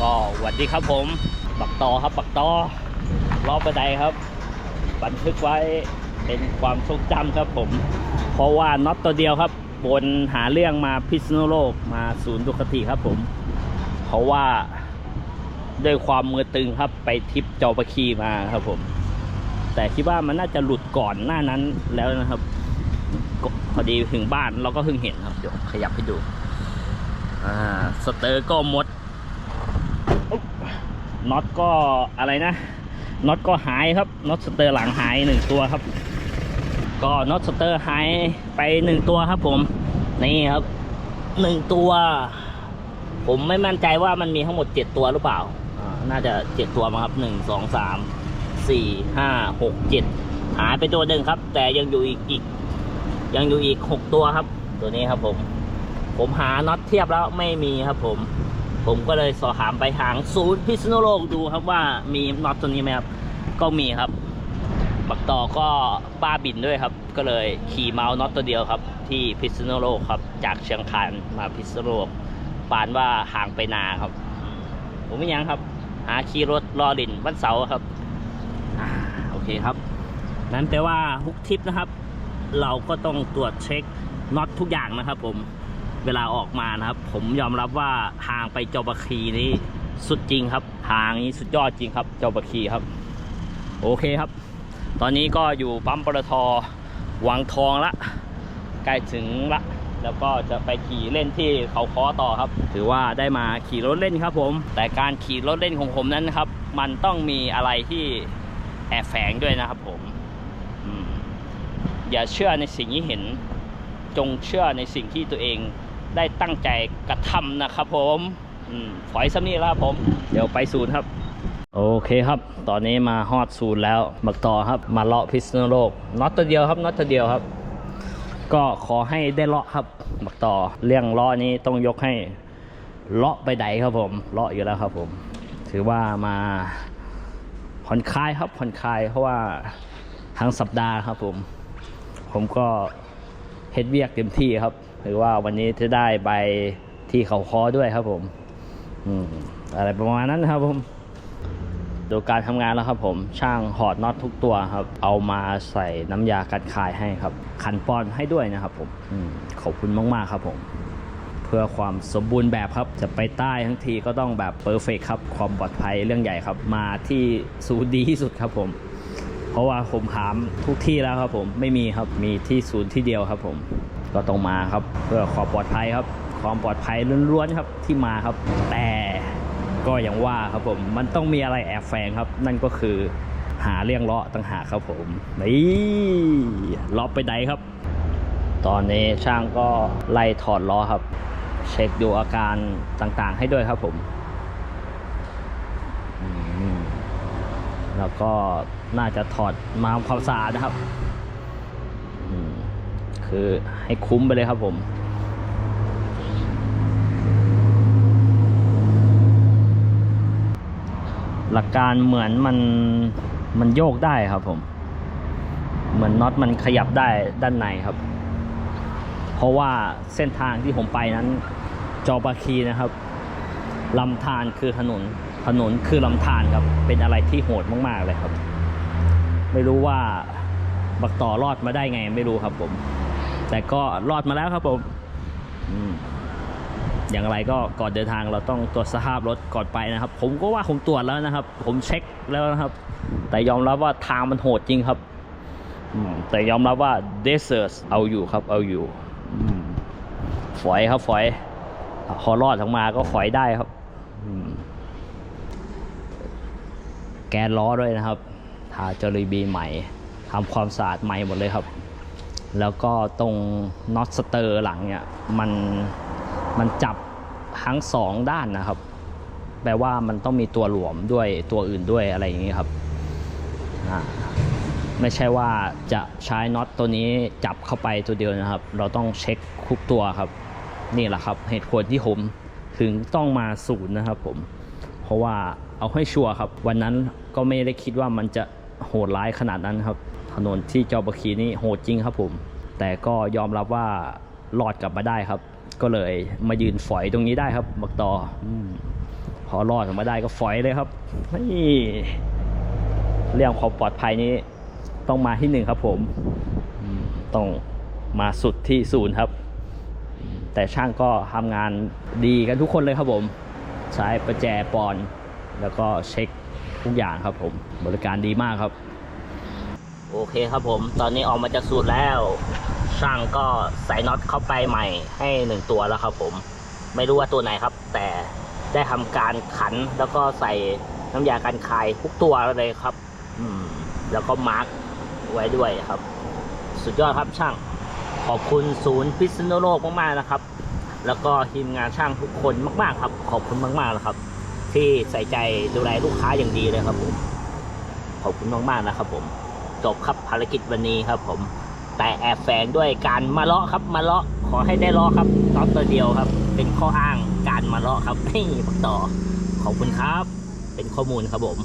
ก็สวัสดีครับผมบักตอครับบักตอรอบบันไดครับ บันทึกไว้เป็นความทรงจำครับผม เพราะว่าน็อตตัวเดียวครับ บนหาเรื่องมาพิษณุโลกมาศูนย์ดุคติครับผม เพราะว่าด้วยความมือตึงครับไปทริปจอปะคีมาครับผม แต่คิดว่ามันน่าจะหลุดก่อนหน้านั้นแล้วนะครับ พอดีถึงบ้านเราก็เพิ่งเห็นครับ เดี๋ยวขยับให้ดู อ่า สเตอร์ก็มด น็อตก็อะไรนะน็อตก็หายครับน็อตสเตอร์หลังหายหนึ่งตัวครับ ก็น็อตสเตอร์หายไปหนึ่งตัวครับ ผมนี่ครับหนึ่งตัว ผมไม่มั่นใจว่ามันมีทั้งหมดเจ็ดตัวหรือเปล่าน่าจะเจ็ดตัวมั้งครับหนึ่งสองสามสี่ห้าหกเจ็ดหายไปตัวหนึ่งครับ แต่ยังอยู่อีกอีก ยังอยู่อีกหกตัวครับ ตัวนี้ครับผม ผมหาน็อตเทียบแล้วไม่มีครับผม ผมก็เลยสอบถามไปทางศูนย์พิษณุโลกดูครับว่ามีน็อตตัวนี้ไหมครับ ก็มีครับ บักต่อก็บ้าบินด้วยครับ ก็เลยขี่เมาส์น็อตตัวเดียวครับ ที่พิษณุโลกครับ จากเชียงคานมาพิษณุโลกปานว่าห่างไปนาครับ ผมไม่ยังครับ หาขี่รถรอดินวันเสาร์ครับอโอเคครับ นั้นแปลว่าทุกทริปนะครับ เราก็ต้องตรวจเช็คน็อตทุกอย่างนะครับผม เวลาออกมานะครับ ผมยอมรับว่าทางไปจอบคีนี่สุดจริงครับ ทางนี้สุดยอดจริงครับจอบคีครับ โอเคครับ ตอนนี้ก็อยู่ปั๊มปตทวังทองละใกล้ถึงละแล้วก็จะไปขี่เล่นที่เขาค้อต่อครับ ถือว่าได้มาขี่รถเล่นครับผม แต่การขี่รถเล่นของผมนั้นครับ มันต้องมีอะไรที่แอบแฝงด้วยนะครับผมอย่าเชื่อในสิ่งที่เห็น จงเชื่อในสิ่งที่ตัวเอง ได้ตั้งใจกระทำนะครับผมฝอยสำนีแล้วครับผม เดี๋ยวไปศูนย์ครับ โอเคครับ ตอนนี้มาฮอดศูนย์แล้วมักต่อครับ มาเลาะพิษณุโลกน็อตตัวเดียวครับน็อตตัวเดียวครับ ก็ขอให้ได้เลาะครับมักต่อเรื่องเลาะนี้ต้องยกให้เลาะไปใดครับผมเลาะอยู่แล้วครับผม ถือว่ามาผ่อนคลายครับผ่อนคลายเพราะว่าทั้งสัปดาห์ครับผม ผมก็เฮ็ดเวียกเต็มที่ครับถือว่าวันนี้จะได้ใบที่เขาคอด้วยครับผมอืมอะไรประมาณนั้นนะครับผมดูการทำงานแล้วครับผมช่างหอดน็อตทุกตัวครับ เอามาใส่น้ำยากันคายให้ครับ ขันปอนให้ด้วยนะครับผมอมขอบคุณมากๆครับผม เพื่อความสมบูรณ์แบบครับจะไปใต้ทั้งทีก็ต้องแบบเพอร์เฟกครับ ความปลอดภัยเรื่องใหญ่ครับ มาที่ศูนย์ดีที่สุดครับผม เพราะว่าผมถามทุกที่แล้วครับผมไม่มีครับมีที่ศูนย์ที่เดียวครับผม ก็ต้องมาครับ เพื่อความปลอดภัยครับ ความปลอดภัยล้วนๆครับที่มาครับ แต่ก็อย่างว่าครับผมมันต้องมีอะไรแอบแฝงครับ นั่นก็คือหาเรื่องเลาะต่างหากครับผมนี่เลาะไปไหนครับ ตอนนี้ช่างก็ไล่ถอดล้อครับ เช็คดูอาการต่างๆให้ด้วยครับผมแล้วก็น่าจะถอดมาทำความสะอาดนะครับ คือให้คุ้มไปเลยครับผม หลักการเหมือนมันมันโยกได้ครับผม เหมือนน็อตมันขยับได้ด้านในครับ เพราะว่าเส้นทางที่ผมไปนั้นจอปาคีนะครับลำธารคือถนน ถนนคือลำธารครับ เป็นอะไรที่โหดมาก ๆ เลยครับ ไม่รู้ว่าบักต่อรอดมาได้ไงไม่รู้ครับผม แต่ก็รอดมาแล้วครับผมอย่างไรก็ก่อนเดินทางเราต้องตรวจสภาพรถก่อนไปนะครับ ผมก็ว่าผมตรวจแล้วนะครับ ผมเช็คแล้วนะครับ แต่ยอมรับว่าทางมันโหดจริงครับแต่ยอมรับว่าเดซเซอร์เอาอยู่ครับเอาอยู่ฝอยครับฝอยพอรอดออกมาก็ฝอยได้ครับแกนล้อด้วยนะครับ ทาจอรีบีใหม่ทำความสะอาดใหม่หมดเลยครับ แล้วก็ตรงน็อตสเตอร์หลังเนี่ยมันมันจับทั้งสองด้านนะครับ แปลว่ามันต้องมีตัวหลวมด้วยตัวอื่นด้วยอะไรอย่างนี้ครับ ไม่ใช่ว่าจะใช้น็อตตัวนี้จับเข้าไปตัวเดียวนะครับ เราต้องเช็คทุกตัวครับ นี่แหละครับเหตุผลที่ผมถึงต้องมาศูนย์นะครับผม เพราะว่าเอาให้ชัวร์ครับ วันนั้นก็ไม่ได้คิดว่ามันจะโหดร้ายขนาดนั้นครับ ถนนที่จอบคีนี่โหดจริงครับผม แต่ก็ยอมรับว่ารอดกลับมาได้ครับ ก็เลยมายืนฝอยตรงนี้ได้ครับบักตออพอรอดออกมาได้ก็ฝอยเลยครับนี่เรื่องความปลอดภัยนี้ต้องมาที่หนึ่งครับผมมต้องมาสุดที่ศูนย์ครับ แต่ช่างก็ทำงานดีกันทุกคนเลยครับผม ใช้ประแจปอน แล้วก็เช็คทุกอย่างครับผม บริการดีมากครับ โอเคครับผม ตอนนี้ออกมาจากสูตรแล้ว ช่างก็ใส่น็อตเข้าไปใหม่ให้หนึ่งตัวแล้วครับผม ไม่รู้ว่าตัวไหนครับ แต่ได้ทำการขันแล้วก็ใส่น้ำยากันคายทุกตัวเลยครับ อืม แล้วก็มาร์กไว้ด้วยครับ สุดยอดครับช่าง ขอบคุณศูนย์พิษณุโลกมากๆนะครับ แล้วก็ทีมงานช่างทุกคนมาก ๆ ครับ ขอบคุณมากๆนะครับ ที่ใส่ใจดูแลลูกค้าอย่างดีเลยครับผม ขอบคุณมากๆนะครับผม จบครับภารกิจวันนี้ครับ ผม แต่แอบแฝงด้วยการมาเลาะครับ มาเลาะขอให้ได้เลาะครับตอนตัวเดียวครับ เป็นข้ออ้างการมาเลาะครับนี่ต่อขอบคุณครับ เป็นข้อมูลครับผม